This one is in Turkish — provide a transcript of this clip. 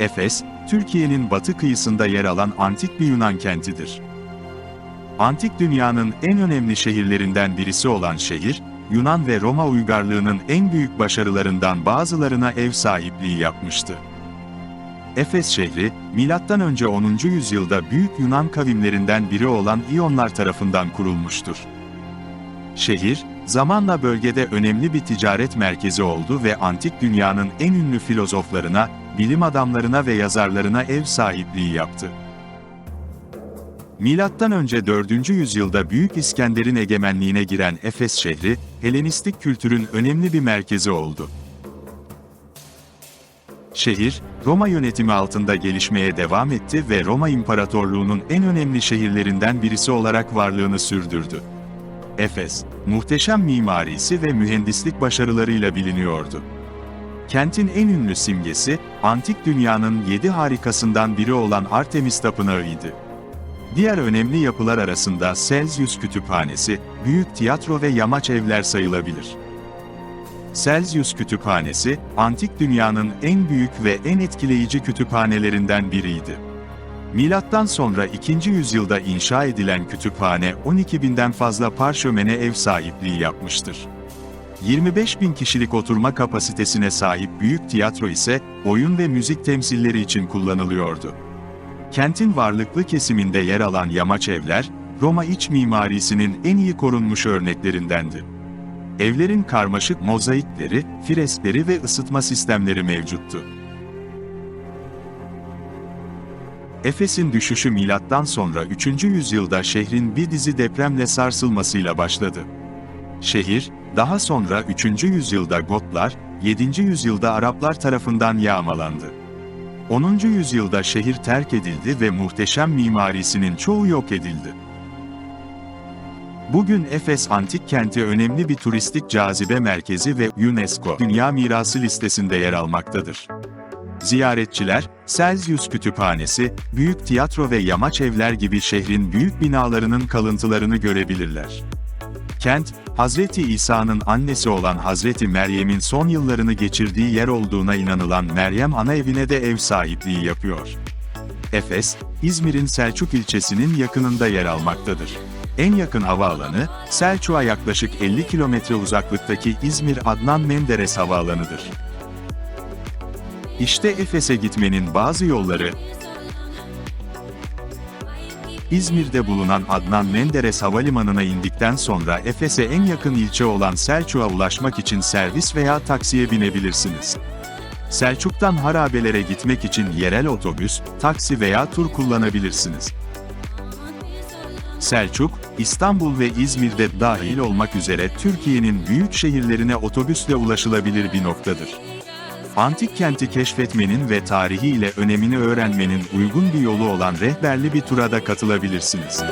Efes, Türkiye'nin batı kıyısında yer alan antik bir Yunan kentidir. Antik dünyanın en önemli şehirlerinden birisi olan şehir, Yunan ve Roma uygarlığının en büyük başarılarından bazılarına ev sahipliği yapmıştı. Efes şehri, M.Ö. 10. yüzyılda büyük Yunan kavimlerinden biri olan İyonlar tarafından kurulmuştur. Şehir, zamanla bölgede önemli bir ticaret merkezi oldu ve antik dünyanın en ünlü filozoflarına, bilim adamlarına ve yazarlarına ev sahipliği yaptı. Milattan önce 4. yüzyılda Büyük İskender'in egemenliğine giren Efes şehri, Helenistik kültürün önemli bir merkezi oldu. Şehir, Roma yönetimi altında gelişmeye devam etti ve Roma İmparatorluğu'nun en önemli şehirlerinden birisi olarak varlığını sürdürdü. Efes, muhteşem mimarisi ve mühendislik başarılarıyla biliniyordu. Kentin en ünlü simgesi, antik dünyanın yedi harikasından biri olan Artemis Tapınağı'ydı. Diğer önemli yapılar arasında Celsius Kütüphanesi, büyük tiyatro ve yamaç evler sayılabilir. Celsius Kütüphanesi, antik dünyanın en büyük ve en etkileyici kütüphanelerinden biriydi. Milattan sonra 2. yüzyılda inşa edilen kütüphane 12 binden fazla parşömene ev sahipliği yapmıştır. 25 bin kişilik oturma kapasitesine sahip büyük tiyatro ise oyun ve müzik temsilleri için kullanılıyordu. Kentin varlıklı kesiminde yer alan yamaç evler, Roma iç mimarisinin en iyi korunmuş örneklerindendi. Evlerin karmaşık mozaikleri, freskleri ve ısıtma sistemleri mevcuttu. Efes'in düşüşü milattan sonra 3. yüzyılda şehrin bir dizi depremle sarsılmasıyla başladı. Şehir, daha sonra 3. yüzyılda Gotlar, 7. yüzyılda Araplar tarafından yağmalandı. 10. yüzyılda şehir terk edildi ve muhteşem mimarisinin çoğu yok edildi. Bugün Efes Antik Kenti önemli bir turistik cazibe merkezi ve UNESCO Dünya Mirası listesinde yer almaktadır. Ziyaretçiler, Celsius Kütüphanesi, büyük tiyatro ve yamaç evler gibi şehrin büyük binalarının kalıntılarını görebilirler. Kent, Hazreti İsa'nın annesi olan Hazreti Meryem'in son yıllarını geçirdiği yer olduğuna inanılan Meryem Ana Evi'ne de ev sahipliği yapıyor. Efes, İzmir'in Selçuk ilçesinin yakınında yer almaktadır. En yakın havaalanı, Selçuk'a yaklaşık 50 kilometre uzaklıktaki İzmir Adnan Menderes Havaalanı'dır. İşte Efes'e gitmenin bazı yolları, İzmir'de bulunan Adnan Menderes Havalimanı'na indikten sonra Efes'e en yakın ilçe olan Selçuk'a ulaşmak için servis veya taksiye binebilirsiniz. Selçuk'tan harabelere gitmek için yerel otobüs, taksi veya tur kullanabilirsiniz. Selçuk, İstanbul ve İzmir'de dahil olmak üzere Türkiye'nin büyük şehirlerine otobüsle ulaşılabilir bir noktadır antik kenti keşfetmenin ve tarihi ile önemini öğrenmenin uygun bir yolu olan rehberli bir tura da katılabilirsiniz.